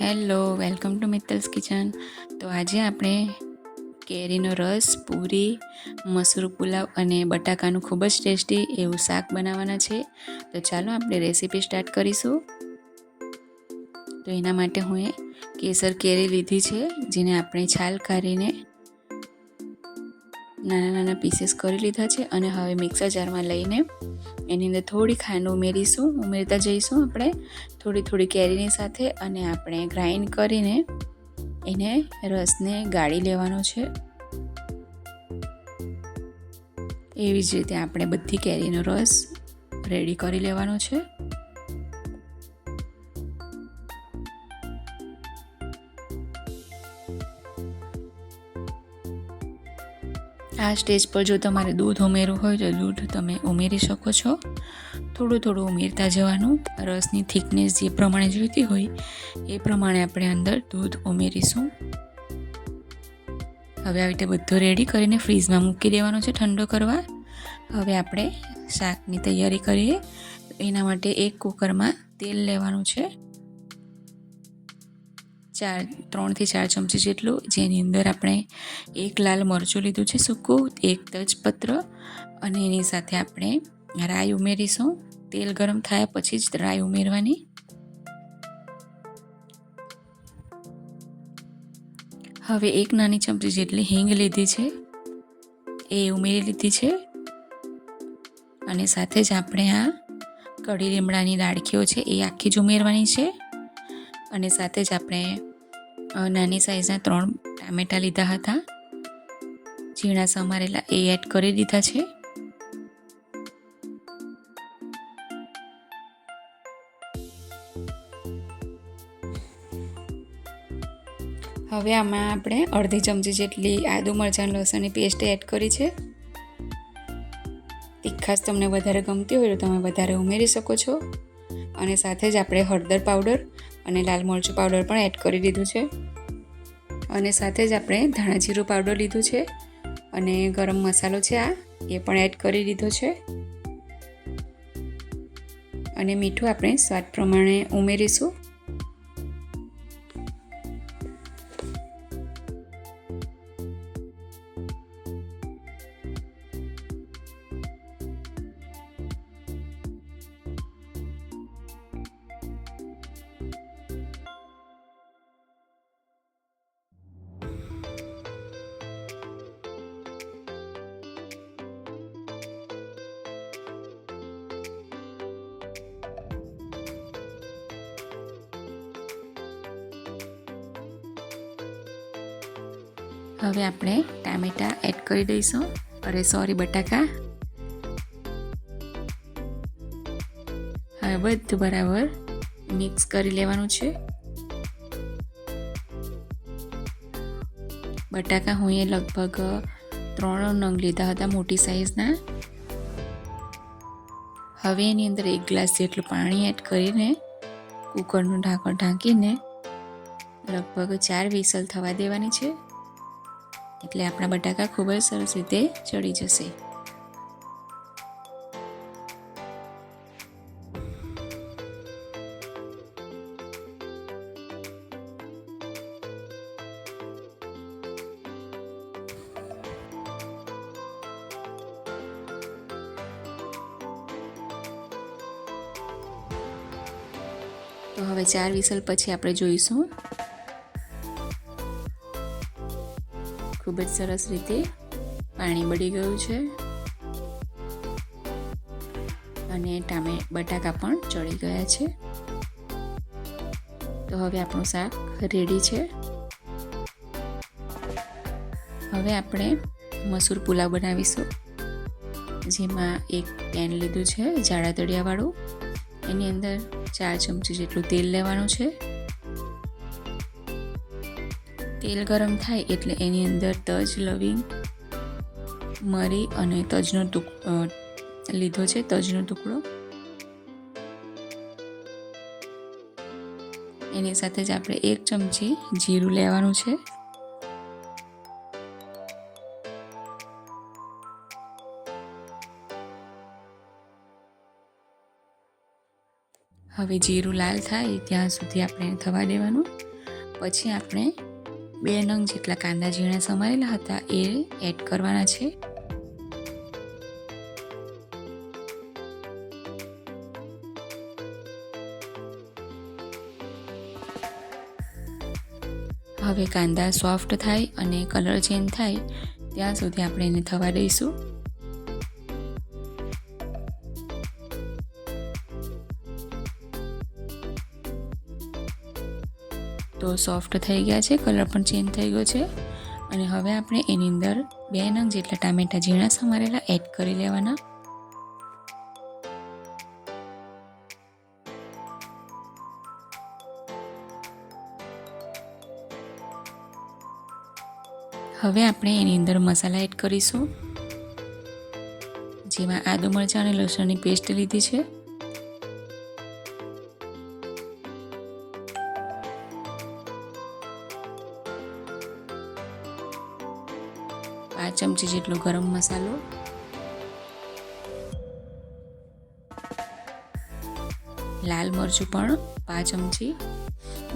Hello, welcome to Mittal's kitchen. તો આજે આપણે કેરીનો રસ, પૂરી, મસૂર પુલાવ અને બટાકાનું ખૂબ જ ટેસ્ટી એવું શાક બનાવવાના છે. તો ચાલો આપણે રેસીપી સ્ટાર્ટ કરીશું. તો એના માટે હું એ કેસર કેરી લીધી છે, જેને આપણે છાલ કાઢીને નાના નાના પીસીસ કરી લીધા છે અને હવે મિક્સર જારમાં લઈને એની અંદર થોડી ખાંડ ઉમેરીશું. ઉમેરતા જઈશું આપણે. થોડી થોડી કેરીની સાથે અને આપણે ગ્રાઇન્ડ કરીને એને રસને ગાળી લેવાનો છે. એવી જ રીતે આપણે બધી કેરીનો રસ રેડી કરી લેવાનો છે. આ સ્ટેજ પર જો તમારે દૂધ ઉમેરવું હોય તો દૂધ તમે ઉમેરી શકો છો. થોડું થોડું ઉમેરતા જવાનું. રસની થિકનેસ જે પ્રમાણે જોઈતી હોય, એ પ્રમાણે આપણે અંદર દૂધ ઉમેરીશું. હવે આવી રીતે બધું રેડી કરીને ફ્રીઝમાં મૂકી દેવાનું છે ઠંડો કરવા. હવે આપણે શાકની તૈયારી કરીએ. એના માટે એક કુકરમાં તેલ લેવાનું છે. ચાર, ત્રણથી ચાર ચમચી જેટલું જેની અંદર આપણે એક લાલ મરચું લીધું છે સૂકું, એક તજપત્ર અને એની સાથે આપણે રાઈ ઉમેરીશું. તેલ ગરમ થયા પછી જ રાઈ ઉમેરવાની. હવે એક નાની ચમચી જેટલી હિંગ લીધી છે. એ ઉમેરી લીધી છે. અને સાથે જ આપણે આ કઢી લીમડાની ડાળખીઓ છે એ આખી જ ઉમેરવાની છે. અને સાથે જ આપણે નાની સાઈઝના ત્રણ ટામેટાં લીધા હતા. ઝીણા સમારેલા એ એડ કરી દીધા છે. હવે આમાં આપણે અડધી ચમચી જેટલી આદુ મરચાં લસણની પેસ્ટ એડ કરી છે. તીખાશ તમને વધારે ગમતી હોય તો તમે વધારે ઉમેરી શકો છો. અને સાથે જ આપણે હળદર પાવડર અને લાલ મરચું પાવડર પણ એડ કરી દીધું છે. અને સાથે જ આપણે ધાણા જીરું પાવડર લીધું છે. અને ગરમ મસાલો છે આ, એ પણ એડ કરી દીધો છે. અને મીઠું આપણે સ્વાદ પ્રમાણે ઉમેરીશું. હવે આપણે ટામેટાં એડ કરી દઈશું. અરે સોરી બટાકા. હવે બધું બરાબર મિક્સ કરી લેવાનું છે. બટાકા હું એ લગભગ ત્રણ નંગ લીધા હતા મોટી સાઈઝના. હવે એની અંદર એક ગ્લાસ જેટલું પાણી એડ કરીને કુકરનું ઢાંકણ ઢાંકીને લગભગ ચાર વિસલ થવા દેવાની છે. એટલે આપણા બટાકા ખૂબ જ સરસ રીતે ચડી જશે. તો હવે ચાર વિસલ પછી આપણે જોઈશું. ખૂબ જ સરસ રીતે પાણી બળી ગયું છે. અને ટામે બટાકા પણ ચડી ગયા છે. તો હવે આપણું શાક રેડી છે. હવે આપણે મસૂર પુલાવ બનાવીશું. જેમાં એક પેન લીધું છે જાડા તળિયાવાળું. એની અંદર ચાર ચમચી જેટલું તેલ લેવાનું છે. તેલ ગરમ થાય એટલે એની અંદર તજ લવિંગ, મરી અને તજનો ટુક લીધો છે, તજનો ટુકડો. એની સાથે જ આપણે એક ચમચી જીરું લેવાનું છે. હવે જીરું લાલ થાય ત્યાં સુધી આપણે થવા દેવાનું. પછી આપણે બે નંગ જેટલા કાંદા ઝીણા સમારેલા હતા એ એડ કરવાના છે. હવે કાંદા સોફ્ટ થાય અને કલર ચેન્જ થાય, ત્યાં સુધી આપણે એને થવા દઈશું. તો સોફ્ટ થઈ ગયા છે કલર પણ ચેન્જ થઈ ગયો છે. અને હવે આપણે એની અંદર બે નંગ જેટલા ટામેટા ઝીણા સમારેલા એડ કરી લેવાના. હવે આપણે એની અંદર મસાલા એડ કરીશું. જેમાં આદુ મરચાં અને લસણની પેસ્ટ લીધી છે. ચમચી જેટલો ગરમ મસાલો. લાલ મરચું પણ પાંચ ચમચી.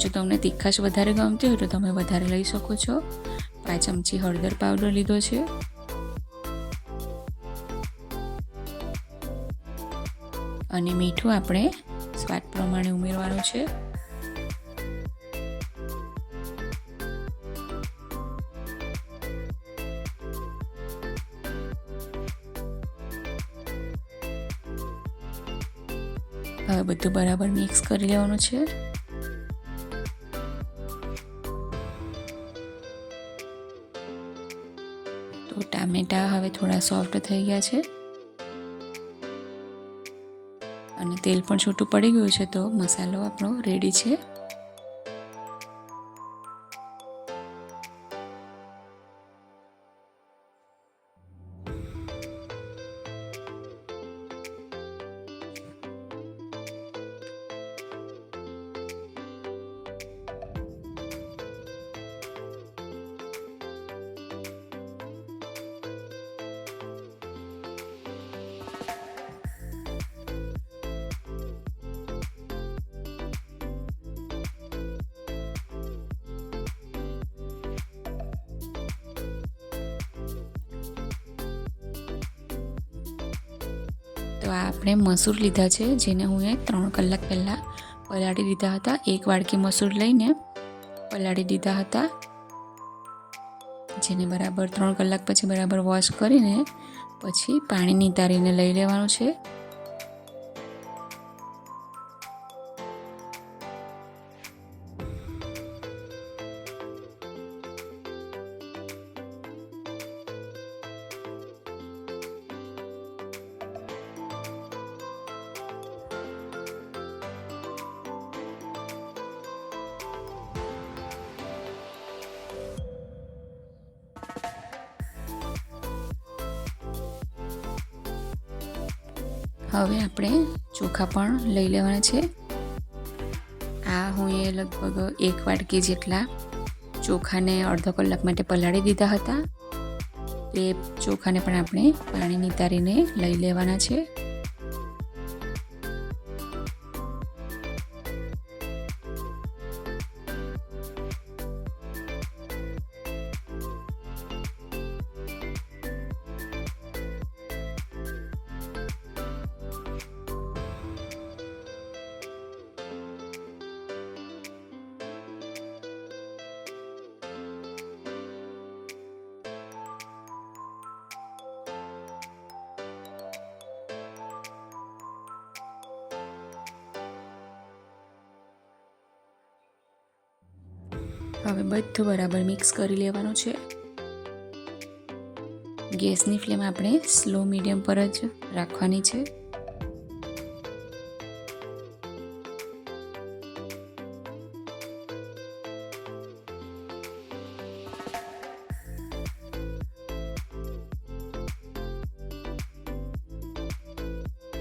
જો તમને તીખાશ વધારે ગમતી હોય તો તમે વધારે લઈ શકો છો. પાંચ ચમચી હળદર પાવડર લીધો છે. અને મીઠું આપણે સ્વાદ પ્રમાણે ઉમેરવાનું છે. હવે બધું બરાબર મિક્સ કરી લેવાનું છે. તો ટામેટા હવે થોડા સોફ્ટ થઈ ગયા છે. અને તેલ પણ છૂટું પડી ગયું છે તો મસાલો આપણો રેડી છે. તો આ આપણે મસૂર લીધા છે, જેને હું એ ત્રણ કલાક પહેલાં પલાળી દીધા હતા. એક વાડકી મસૂર લઈને પલાળી દીધા હતા, જેને બરાબર ત્રણ કલાક પછી બરાબર વોશ કરીને પછી પાણી નિતારીને લઈ લેવાનું છે. હવે આપણે ચોખા પણ લઈ લેવાના છે. આ હું એ લગભગ એક વાટકી જેટલા ચોખાને અડધો કલાક માટે પલાળી દીધા હતા. એ ચોખાને પણ આપણે પાણી નિતારીને લઈ લેવાના છે. હવે બધું બરાબર મિક્સ કરી લેવાનું છે. ગેસની ફ્લેમ આપણે સ્લો મીડિયમ પર જ રાખવાની છે.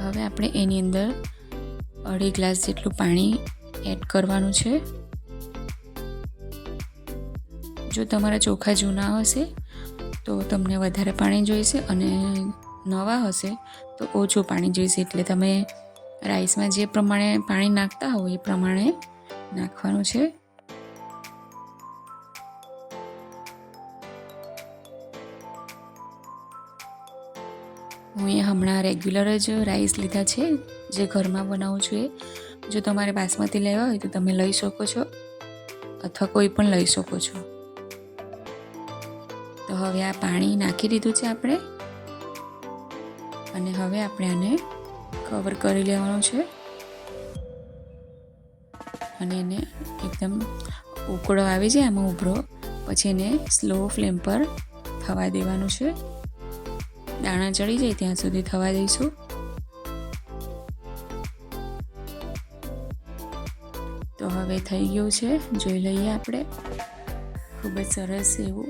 હવે આપણે એની અંદર અઢી ગ્લાસ જેટલું પાણી એડ કરવાનું છે. જો તમારા ચોખા જૂના હશે, તો તમને વધારે પાણી જોઈશે અને નવા હશે, તો ઓછું પાણી જોઈશે. એટલે તમે રાઈસમાં જે પ્રમાણે પાણી નાખતા હોવ એ પ્રમાણે નાખવાનું છે. હું એ હમણાં રેગ્યુલર જ રાઈસ લીધા છે, જે ઘરમાં બનાવું છું એ. જો તમારે બાસમતી લેવા હોય તો તમે લઈ શકો છો, અથવા કોઈ પણ લઈ શકો છો. હવે આ પાણી નાખી દીધું છે આપણે. અને હવે આપણે આને કવર કરી લેવાનું છે. અને એને એકદમ ઉકળો આવી જાય આમાં ઉભરો. પછી એને સ્લો ફ્લેમ પર થવા દેવાનું છે. દાણા ચડી જાય ત્યાં સુધી થવા દઈશું. તો હવે થઈ ગયું છે. જોઈ લઈએ આપણે. ખૂબ જ સરસ એવું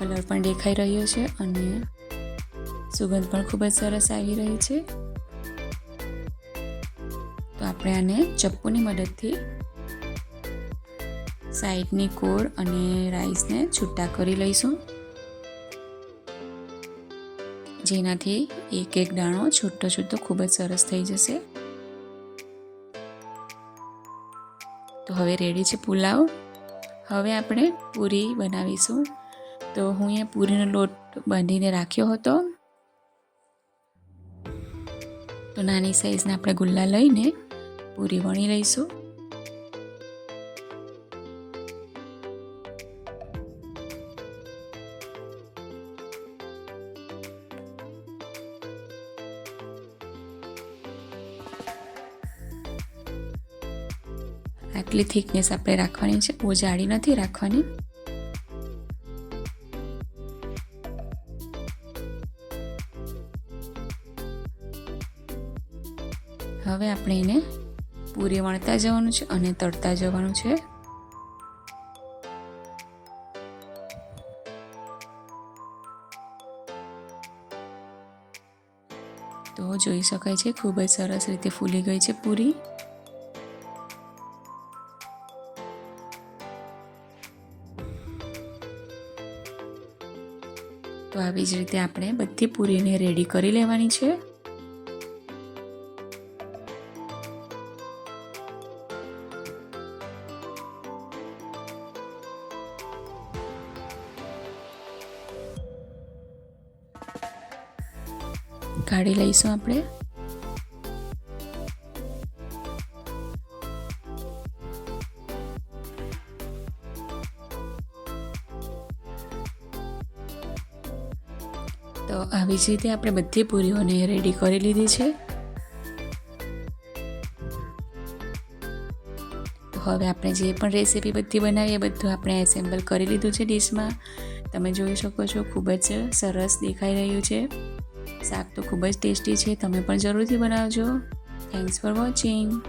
કલર પણ દેખાઈ રહ્યો છે અને સુગંધ પણ ખૂબ જ સરસ આવી રહી છે. તો આપણે આને ચપ્પુની મદદથી સાઈડની કોર અને રાઈસને છૂટા કરી લઈશું. જેનાથી એક એક દાણો છૂટો છૂટો ખૂબ જ સરસ થઈ જશે. તો હવે રેડી છે પુલાવ. હવે આપણે પૂરી બનાવીશું. તો હું અહીંયા પૂરીનો લોટ બાંધીને રાખ્યો હતો. તો નાની સાઈઝના આપણે ગુલ્લા લઈને પૂરી વણી લઈશું. આટલી થિકનેસ આપણે રાખવાની છે. બહુ જાડી નથી રાખવાની. જવાનું છે અને તળતા જવાનું છે. તો જોઈ શકાય છે, ખૂબ જ સરસ રીતે ફૂલી ગઈ છે પૂરી. તો આવી જ રીતે આપણે બધી પૂરીને રેડી કરી લેવાની છે. કાઢી લઈશું આપણે. તો આવી જ રીતે આપણે બધી પૂરીઓને રેડી કરી લીધી છે. હવે આપણે જે પણ રેસીપી બધી બનાવી એ બધું આપણે એસેમ્બલ કરી લીધું છે ડીશમાં તમે જોઈ શકો છો, ખૂબ જ સરસ દેખાઈ રહ્યું છે. શાક તો ખૂબ જ ટેસ્ટી છે. તમે પણ જરૂરથી બનાવજો. Thanks for watching